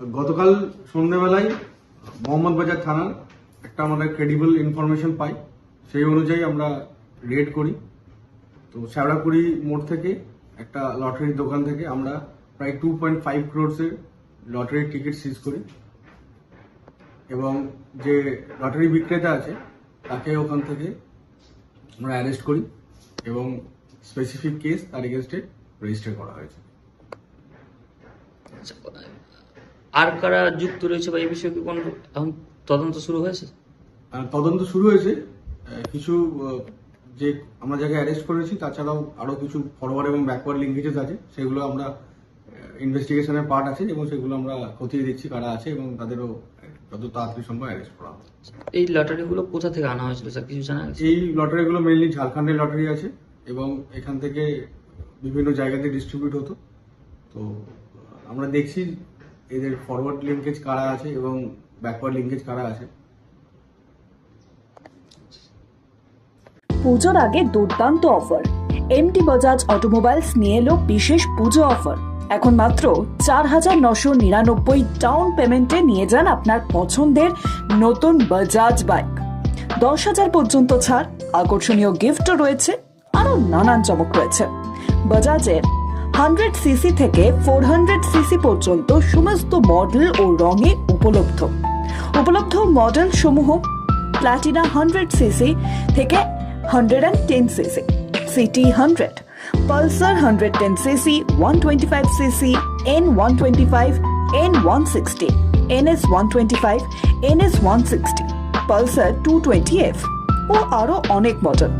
গতকাল সন্ধ্যেবেলায় মোহাম্মদ বাজার থানার একটা আমাদের ক্রেডিবল ইনফরমেশন পাই। সেই অনুযায়ী আমরা রেড করি। তো শ্যাওড়াপুরি মোড় থেকে একটা লটারির দোকান থেকে আমরা প্রায় টু পয়েন্ট ফাইভ ক্রোডসের লটারির টিকিট সিজ করি। এবং যে লটারি বিক্রেতা আছে তাকে ওখান থেকে আমরা অ্যারেস্ট করি এবং স্পেসিফিক কেস তার এগেনস্টে রেজিস্টার করা হয়েছে। আচ্ছা, আর কারা যুক্ত রয়েছে বা এই বিষয়ে কি কোনো এখন তদন্ত শুরু হয়েছে? তদন্ত শুরু হয়েছে। কিছু যে আমরা যাকে অ্যারেস্ট করেছি তাছাড়াও আরও কিছু ফরওয়ার্ড এবং ব্যাকওয়ার্ড লিঙ্কেজেস আছে। সেগুলো আমরা ইনভেস্টিগেশনের পার্ট আছে এবং সেগুলো আমরা খতিয়ে দিচ্ছি কারা আছে এবং তাদেরও যত তাড়াতাড়ি সম্ভব অ্যারেস্ট করা হবে। এই লটারিগুলো কোথা থেকে আনা হয়েছিল স্যার? কিছু জানা এই লটারিগুলো মেনলি ঝাড়খণ্ডের লটারি আছে এবং এখান থেকে বিভিন্ন জায়গাতে ডিস্ট্রিবিউট হতো। তো আমরা দেখছি এদের ফরওয়ার্ড লিঙ্কেজ কারা আছে এবং ব্যাকওয়ার্ড লিঙ্কেজ কারা আছে? পুজোর আগে দুর্দান্ত অফার এমটি বাজাজ অটোমোবাইলস নিয়ে এলো বিশেষ পুজো অফার এখন মাত্র চার হাজার নশো নিরানব্বই ডাউন পেমেন্টে নিয়ে যান আপনার পছন্দের নতুন বাজাজ বাইক দশ হাজার পর্যন্ত ছাড়, আকর্ষণীয় গিফটও রয়েছে, আরও নানান চমক রয়েছে। বাজাজের হান্ড্রেড সিসি থেকে ফোর হান্ড্রেড সিসি পর্যন্ত সমস্ত মডেল ও রঙে উপলব্ধ। উপলব্ধ মডেল সমূহ প্লাটিনা হান্ড্রেড সিসি থেকে hundred and ten CC CT hundred Pulsar hundred ten CC one twenty five CC N one twenty five N one sixty N S one twenty five N S one sixty Pulsar two twenty F ও আরও অনেক model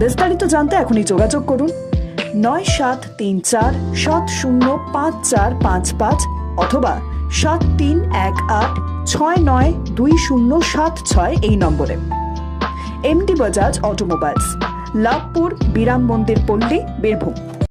বিস্তারিত জানতে এখনই যোগাযোগ করুন। নয় সাত তিন চার সাত শূন্য পাঁচ চার পাঁচ পাঁচ অথবা সাত তিন এক আট ছয় নয় দুই শূন্য সাত ছয় এই নম্বরে। এমডি বাজাজ অটোমোবাইলস, লাভপুর, বিরাম মন্দির, পল্লী, বীরভূম।